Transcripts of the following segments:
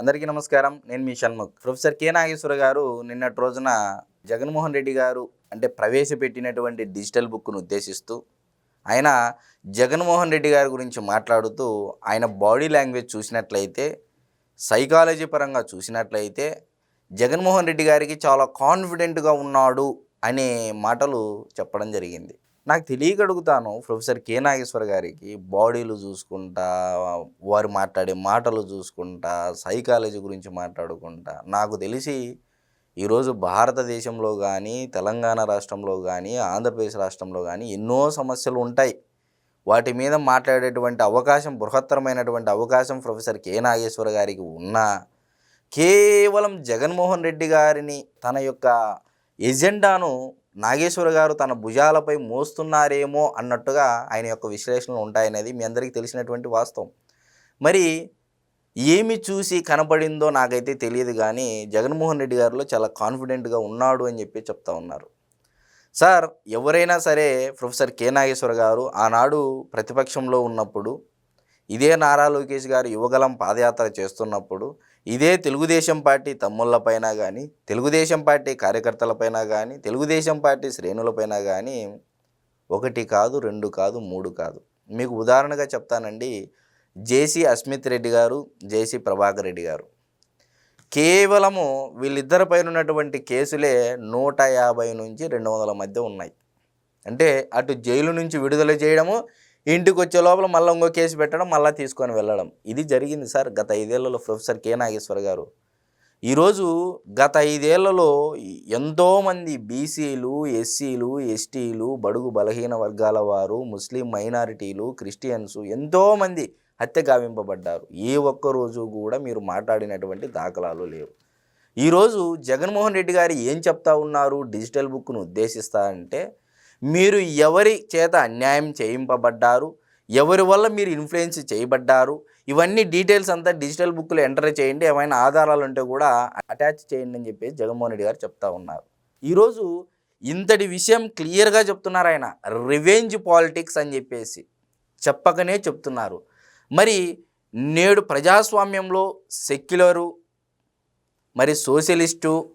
అందరికీ నమస్కారం. నేను మీ షణ్ముఖ్. ప్రొఫెసర్ కె నాగేశ్వర గారు నిన్నటి రోజున జగన్మోహన్ రెడ్డి గారు అంటే ప్రవేశపెట్టినటువంటి డిజిటల్ బుక్ను ఉద్దేశిస్తూ ఆయన జగన్మోహన్ రెడ్డి గారి గురించి మాట్లాడుతూ ఆయన బాడీ లాంగ్వేజ్ చూసినట్లయితే సైకాలజీ పరంగా చూసినట్లయితే జగన్మోహన్ రెడ్డి గారికి చాలా కాన్ఫిడెంట్గా ఉన్నాడు అనే మాటలు చెప్పడం జరిగింది. నాకు తెలియక అడుగుతాను ప్రొఫెసర్ కె నాగేశ్వర గారికి. బాడీలు చూసుకుంటా వారు మాట్లాడే మాటలు చూసుకుంటా సైకాలజీ గురించి మాట్లాడుకుంటా. నాకు తెలిసి ఈరోజు భారతదేశంలో కానీ తెలంగాణ రాష్ట్రంలో కానీ ఆంధ్రప్రదేశ్ రాష్ట్రంలో కానీ ఎన్నో సమస్యలు ఉంటాయి. వాటి మీద మాట్లాడేటువంటి అవకాశం బృహత్తరమైనటువంటి అవకాశం ప్రొఫెసర్ కె నాగేశ్వర గారికి ఉన్నా కేవలం జగన్మోహన్ రెడ్డి గారిని తన యొక్క ఎజెండాను నాగేశ్వర గారు తన భుజాలపై మోస్తున్నారేమో అన్నట్టుగా ఆయన యొక్క విశ్లేషణలు ఉంటాయనేది మీ అందరికీ తెలిసినటువంటి వాస్తవం. మరి ఏమి చూసి కనపడిందో నాకైతే తెలియదు కానీ జగన్మోహన్ రెడ్డి గారిలో చాలా కాన్ఫిడెంట్గా ఉన్నాడు అని చెప్పి చెప్తా ఉన్నారు. సార్ ఎవరైనా సరే ప్రొఫెసర్ కె నాగేశ్వర గారు ఆనాడు ప్రతిపక్షంలో ఉన్నప్పుడు ఇదే నారా లోకేష్ గారు యువగలం పాదయాత్ర చేస్తున్నప్పుడు ఇదే తెలుగుదేశం పార్టీ తమ్ముళ్ళపైన కానీ తెలుగుదేశం పార్టీ కార్యకర్తలపైన కానీ తెలుగుదేశం పార్టీ శ్రేణులపైన కానీ ఒకటి కాదు రెండు కాదు మూడు కాదు. మీకు ఉదాహరణగా చెప్తానండి. జేసీ అస్మిత్ రెడ్డి గారు జేసీ ప్రభాకర్ రెడ్డి గారు. కేవలము వీళ్ళిద్దరిపైన ఉన్నటువంటి కేసులే నూట యాభై నుంచి రెండు వందల మధ్య ఉన్నాయి. అంటే అటు జైలు నుంచి విడుదల చేయడము ఇంటికి వచ్చే లోపల మళ్ళీ ఇంకో కేసు పెట్టడం మళ్ళీ తీసుకొని వెళ్ళడం. ఇది జరిగింది సార్ గత ఐదేళ్ళలో ప్రొఫెసర్ కె నాగేశ్వర్ గారు. ఈరోజు గత ఐదేళ్ళలో ఎంతోమంది బీసీలు ఎస్సీలు ఎస్టీలు బడుగు బలహీన వర్గాల వారు ముస్లిం మైనారిటీలు క్రిస్టియన్స్ ఎంతోమంది హత్య గావింపబడ్డారు. ఏ ఒక్క రోజు కూడా మీరు మాట్లాడినటువంటి దాఖలాలు లేవు. ఈరోజు జగన్మోహన్ రెడ్డి గారు ఏం చెప్తా ఉన్నారు? డిజిటల్ బుక్ను ఉద్దేశిస్తా అంటే మీరు ఎవరి చేత అన్యాయం చేయింపబడ్డారు? ఎవరి వల్ల మీరు ఇన్ఫ్లుయెన్స్ చేయబడ్డారు? ఇవన్నీ డీటెయిల్స్ అంతా డిజిటల్ బుక్లో ఎంటర్ చేయండి. ఏమైనా ఆధారాలు ఉంటే కూడా అటాచ్ చేయండి అని చెప్పేసి జగన్మోహన్ రెడ్డి గారు చెప్తా ఉన్నారు. ఈరోజు ఇంతటి విషయం క్లియర్గా చెప్తున్నారు ఆయన. రివెంజ్ పాలిటిక్స్ అని చెప్పేసి చెప్పకనే చెప్తున్నారు. మరి నేడు ప్రజాస్వామ్యంలో సెక్యులరు మరి సోషలిస్టు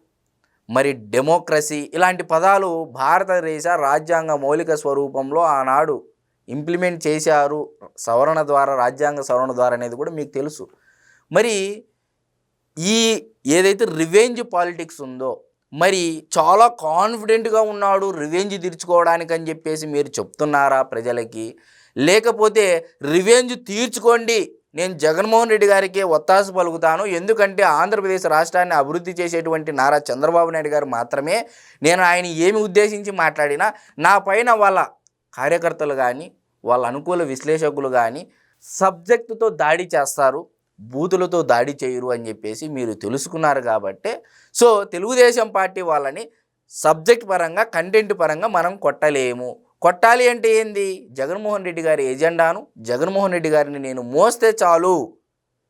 మరి డెమోక్రసీ ఇలాంటి పదాలు భారతదేశ రాజ్యాంగ మౌలిక స్వరూపంలో ఆనాడు ఇంప్లిమెంట్ చేశారు సవరణ ద్వారా రాజ్యాంగ సవరణ ద్వారా అనేది కూడా మీకు తెలుసు. మరి ఈ ఏదైతే రివెంజ్ పాలిటిక్స్ ఉందో మరి చాలా కాన్ఫిడెంట్గా ఉన్నాడు రివెంజ్ తీర్చుకోవడానికి అని చెప్పేసి మీరు చెప్తున్నారా ప్రజలకి? లేకపోతే రివెంజ్ తీర్చుకోండి నేను జగన్మోహన్ రెడ్డి గారికి ఒత్తాసు పలుకుతాను. ఎందుకంటే ఆంధ్రప్రదేశ్ రాష్ట్రాన్ని అభివృద్ధి చేసేటువంటి నారా చంద్రబాబు నాయుడు గారు మాత్రమే నేను ఆయన ఏమి ఉద్దేశించి మాట్లాడినా నా పైన వాళ్ళ కార్యకర్తలు కానీ వాళ్ళ అనుకూల విశ్లేషకులు కానీ సబ్జెక్టుతో దాడి చేస్తారు బూతులతో దాడి చేయరు అని చెప్పేసి మీరు తెలుసుకున్నారు కాబట్టి. సో తెలుగుదేశం పార్టీ వాళ్ళని సబ్జెక్ట్ పరంగా కంటెంట్ పరంగా మనం కొట్టలేము. కొట్టాలి అంటే ఏంది? జగన్మోహన్ రెడ్డి గారి ఎజెండాను జగన్మోహన్ రెడ్డి గారిని నేను మోస్తే చాలు.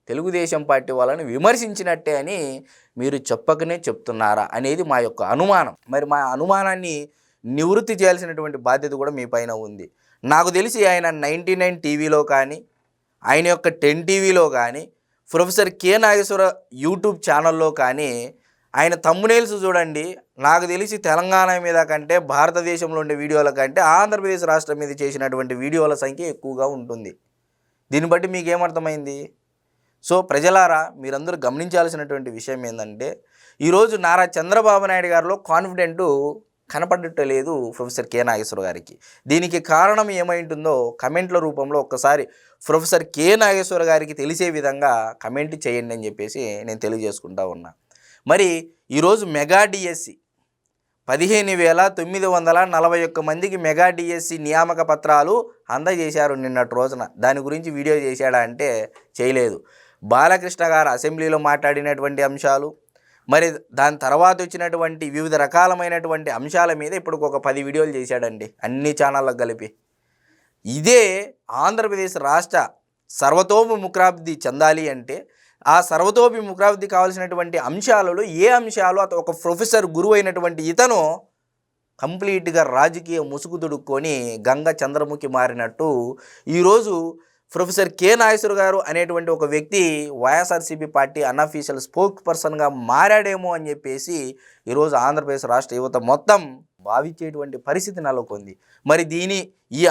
తెలుగుదేశం పార్టీ వాళ్ళని విమర్శించినట్టే అని మీరు చెప్పకనే చెప్తున్నారా అనేది మా యొక్క అనుమానం. మరి మా అనుమానాన్ని నివృత్తి చేయాల్సినటువంటి బాధ్యత కూడా మీ పైన ఉంది. నాకు తెలిసి ఆయన నైంటీ నైన్ టీవీలో కానీ ఆయన యొక్క టెన్ టీవీలో కానీ ప్రొఫెసర్ కె నాగేశ్వర యూట్యూబ్ ఛానల్లో కానీ ఆయన తమ్మునేల్స్ చూడండి నాకు తెలిసి తెలంగాణ మీద కంటే భారతదేశంలో ఉండే వీడియోల కంటే ఆంధ్రప్రదేశ్ రాష్ట్రం మీద చేసినటువంటి వీడియోల సంఖ్య ఎక్కువగా ఉంటుంది. దీన్ని బట్టి మీకేమర్థమైంది? సో ప్రజలారా మీరందరూ గమనించాల్సినటువంటి విషయం ఏంటంటే ఈరోజు నారా చంద్రబాబు నాయుడు గారిలో కాన్ఫిడెంట్ కనపడటలేదు ప్రొఫెసర్ కె నాగేశ్వర గారికి. దీనికి కారణం ఏమై ఉంటుందో కమెంట్ల రూపంలో ఒక్కసారి ప్రొఫెసర్ కె నాగేశ్వర గారికి తెలిసే విధంగా కమెంట్ చేయండి అని చెప్పేసి నేను తెలియజేసుకుంటా ఉన్నా. మరి ఈరోజు మెగా డిఎస్సి. పదిహేను వేల తొమ్మిది వందల నలభై ఒక్క మందికి మెగా డిఎస్సి నియామక పత్రాలు అందజేశారు నిన్నటి రోజున. దాని గురించి వీడియో చేశాడా అంటే చేయలేదు. బాలకృష్ణ గారు అసెంబ్లీలో మాట్లాడినటువంటి అంశాలు మరి దాని తర్వాత వచ్చినటువంటి వివిధ రకాలమైనటువంటి అంశాల మీద ఇప్పుడు ఒక పది వీడియోలు చేశాడండి అన్ని ఛానళ్ళకు కలిపి. ఇదే ఆంధ్రప్రదేశ్ రాష్ట్ర సర్వతోముఖాభివృద్ధి చెందాలి అంటే ఆ సర్వతోభిముఖాభివృద్ధి కావాల్సినటువంటి అంశాలలో ఏ అంశాలు అత ఒక ప్రొఫెసర్ గురువు అయినటువంటి ఇతను కంప్లీట్గా రాజకీయ ముసుగు దుడుక్కొని గంగ చంద్రముఖి మారినట్టు ఈరోజు ప్రొఫెసర్ కె నాగేశ్వర గారు అనేటువంటి ఒక వ్యక్తి వైఎస్ఆర్సీపీ పార్టీ అన్అఫీషియల్ స్పోక్ పర్సన్గా మారాడేమో అని చెప్పేసి ఈరోజు ఆంధ్రప్రదేశ్ రాష్ట్ర యువత మొత్తం భావించేటువంటి పరిస్థితి నెలకొంది. మరి దీని ఈ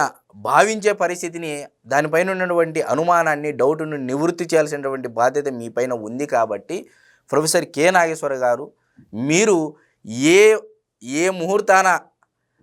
భావించే పరిస్థితిని దానిపైన ఉన్నటువంటి అనుమానాన్ని డౌట్ను నివృత్తి చేయాల్సినటువంటి బాధ్యత మీ పైన ఉంది కాబట్టి ప్రొఫెసర్ కె నాగేశ్వర గారు మీరు ఏ ఏ ముహూర్తాన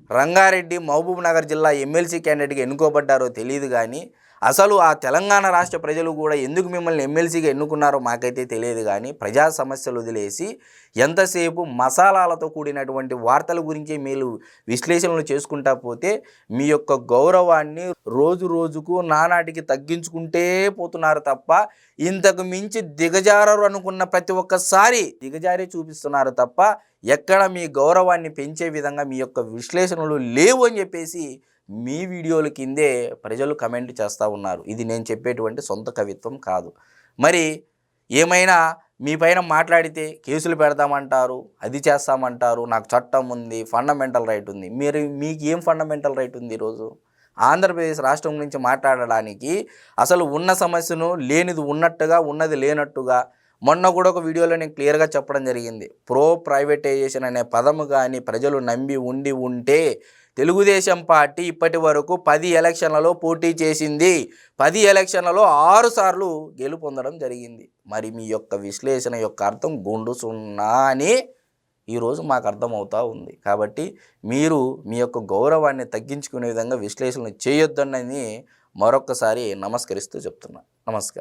రంగారెడ్డి మహబూబ్ నగర్ జిల్లా ఎమ్మెల్సీ క్యాండిడేట్గా ఎన్నుకోబడ్డారో తెలియదు కానీ అసలు ఆ తెలంగాణ రాష్ట్ర ప్రజలు కూడా ఎందుకు మిమ్మల్ని ఎమ్మెల్సీగా ఎన్నుకున్నారో మాకైతే తెలియదు కానీ ప్రజా సమస్యలు వదిలేసి ఎంతసేపు మసాలాలతో కూడినటువంటి వార్తల గురించి మీరు విశ్లేషణలు చేసుకుంటా పోతే మీ యొక్క గౌరవాన్ని రోజు రోజుకు నానాటికి తగ్గించుకుంటే పోతున్నారు తప్ప ఇంతకు మించి దిగజారరు అనుకున్న ప్రతి ఒక్కసారి దిగజారే చూపిస్తున్నారు తప్ప ఎక్కడ మీ గౌరవాన్ని పెంచే విధంగా మీ యొక్క విశ్లేషణలు లేవు అని చెప్పేసి మీ వీడియోల కిందే ప్రజలు కమెంట్ చేస్తూ ఉన్నారు. ఇది నేను చెప్పేటువంటి సొంత కవిత్వం కాదు. మరి ఏమైనా మీ పైన మాట్లాడితే కేసులు పెడతామంటారు అది చేస్తామంటారు నాకు చట్టం ఉంది ఫండమెంటల్ రైట్ ఉంది. మీరు మీకు ఏం ఫండమెంటల్ రైట్ ఉంది ఈరోజు? ఆంధ్రప్రదేశ్ రాష్ట్రం గురించి మాట్లాడడానికి అసలు ఉన్న సమస్యను లేనిది ఉన్నట్టుగా ఉన్నది లేనట్టుగా మొన్న కూడా ఒక వీడియోలో నేను క్లియర్గా చెప్పడం జరిగింది. ప్రో ప్రైవేటైజేషన్ అనే పదము కానీ ప్రజలు నమ్మి ఉండి ఉంటే తెలుగుదేశం పార్టీ ఇప్పటి వరకు పది ఎలక్షన్లలో పోటీ చేసింది. పది ఎలక్షన్లలో ఆరుసార్లు గెలుపొందడం జరిగింది. మరి మీ యొక్క విశ్లేషణ యొక్క అర్థం గుండు సున్నా అని ఈరోజు మాకు అర్థమవుతూ ఉంది. కాబట్టి మీరు మీ యొక్క గౌరవాన్ని తగ్గించుకునే విధంగా విశ్లేషణ చేయొద్దన్నది మరొక్కసారి నమస్కరిస్తూ చెప్తున్నా. నమస్కారం.